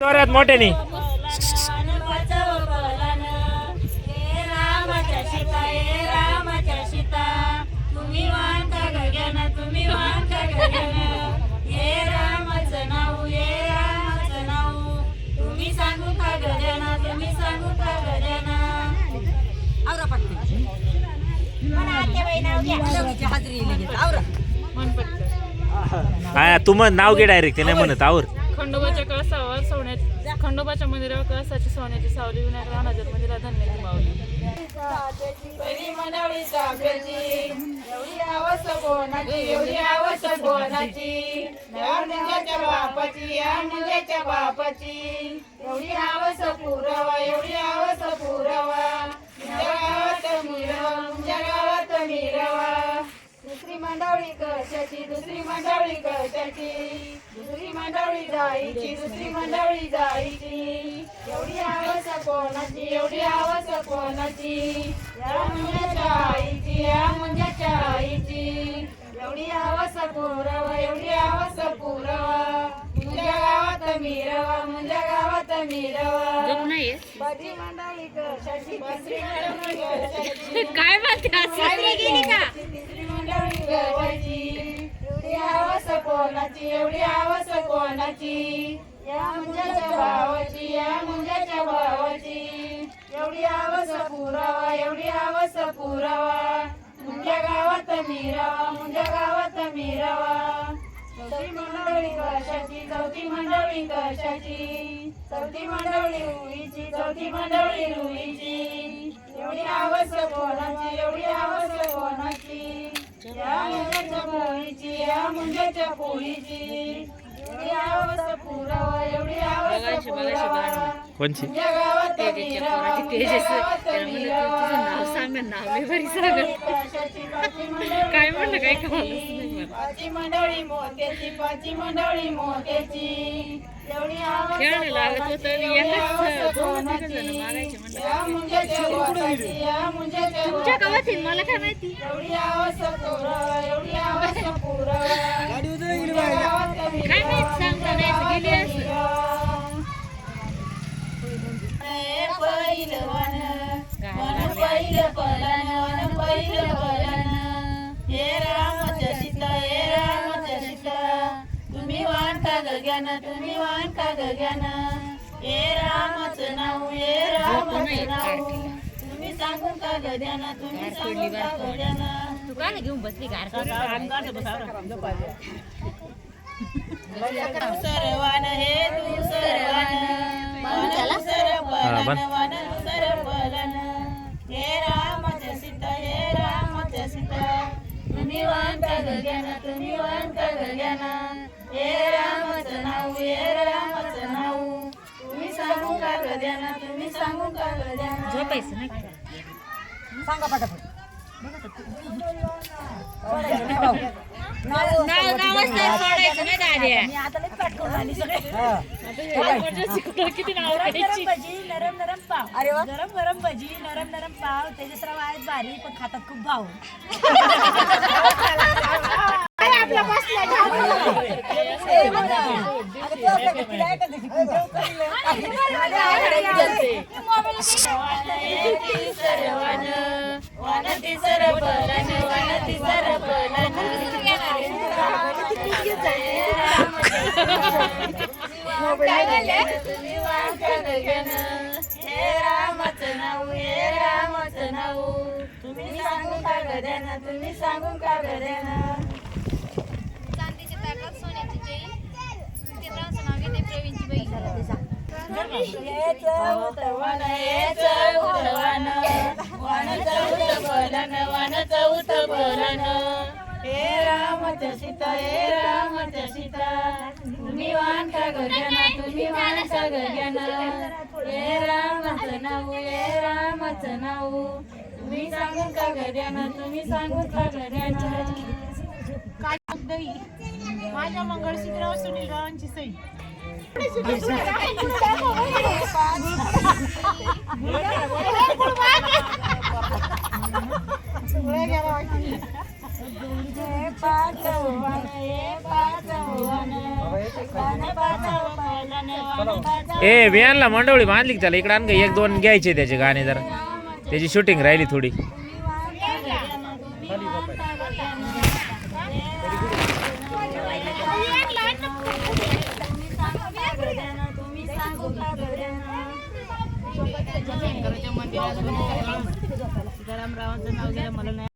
जोरात वाहता गगन हे रामाचं नाव घे डायरेक्ट नाही म्हणत आवर. खंडोबाच्या कळसावर सोन्या खंडोबाच्या मंदिरावर कळसाची सोन्याची सावली विनायक राणाजर मंदिरात धन्याची मावली बापाची. एवढी आवस पुरावा एवढी आवस पुरावा. मंडळी कशाची दुसरी मंडळी कशाची दुसरी मंडळी जायची दुसरी मंडळी जायची. एवढी आवश्यक कोणाची एवढी आवश्यक कोणाची? या मुंजाच्या आईची या मुंजाच्या आईची. एवढी आवश्यक पुरावा एवढी आवश्यक पुरावा. मुंजा गावात मिरवा मुंजा गावात मिरवा. बाजी मंडळी कशाची दुसरी मंडळी कशाची कोणाची या मुंजाच्या भावाची या मुंजाच्या भावाची. एवढी आवस पुरावा एवढी आवस पुरावा. मुंज्या गावात मिरावा मुंज्या गावात मिरावा. चौथी मंडळी कशाची चौथी मंडळी कशाची? चौथी मंडळी रुईची चौथी मंडळी रुईची. एवढी आवश्यक कोणाची एवढी आवश्यक कोणाची? या मुंजाच्या पोळीची या मुंजाच्या पोळीची. एवढी कोणची तुमच्या गावात मिरावा, तुमच्या गावात मिरावा. काय म्हणलं काय कळालंच खेळायला लागत होतं कोणाची, आणि एवढी एकाच आवश्यक दोन कोणाची. जण मारायचे म्हणलं. या मुंजाच्या गोठाची, या मुंजाच्या गोठाची. मला काय माहिती? एवढी आवश्यक पुरावा एवढी आवश्यक पुरावा तुमच्या गावात काय माहीत सांगता नाही गेली असं. ए वन, पहिलं पलन, वन पहिलं पलन. हे रामच्या सीता, हे रामाच्या सीता. तुम्ही वाणता गग्यान तुम्ही वाणता गग्यान हे रामाचं नाव हे रामचं नाव तुम्ही सांगून का गद्यान तुम्ही सांगून का गद्यान तू घेऊन बसली गार सर्वान हे तू सर्वान बन. हे रामाच्या सीता हे रामाच्या सीता तुम्ही वांता गग्यान तुम्ही वांता हे रामाचं नाव हे रामाचं नाव तुम्ही सांगू का गद्यान तुम्ही सांगू का गद्यान झोपायचं नाही सांगा पटापट नाव नावच नाही सोडायचं नाही दाद्या मी आता लई पाठ करून आली सगळे. किती नाव गरम भजी नरम नरम पाव. अरे वा. गरम गरम भजी नरम नरम पाव त्याच्यासराव आहेत भारी पण खातात खूप भाव सर्वान वनती सरपलन वनती सरपलन हे रामाचं नाव हे रामाचं नाव तुम्ही सांगू का गद्याना तुम्ही सांगू का गद्याना चांदीची ताकद सोन्याची नाव घेते प्रवीणची बहीण वन चौथ बोलन वन चौथ हे रामच सीता हे रामच सीता. तुम्ही वाण का तुम्ही वाण का गगन हे रामच नाव हे रामच नाव. तुम्ही सांगून का गड्याना तुम्ही सांगून का गड्याना माझ्या मंगळसूत्रावर सुनील रावांची सई. हे ए बियानला मंडवळी बांधली का त्याला? इकडे आणखी एक दोन घ्यायचे त्याचे गाणे जरा. त्याची शूटिंग राहिली थोडी. तुम्ही सांगू सीतारामरावांचं नाव घ्या मला नाही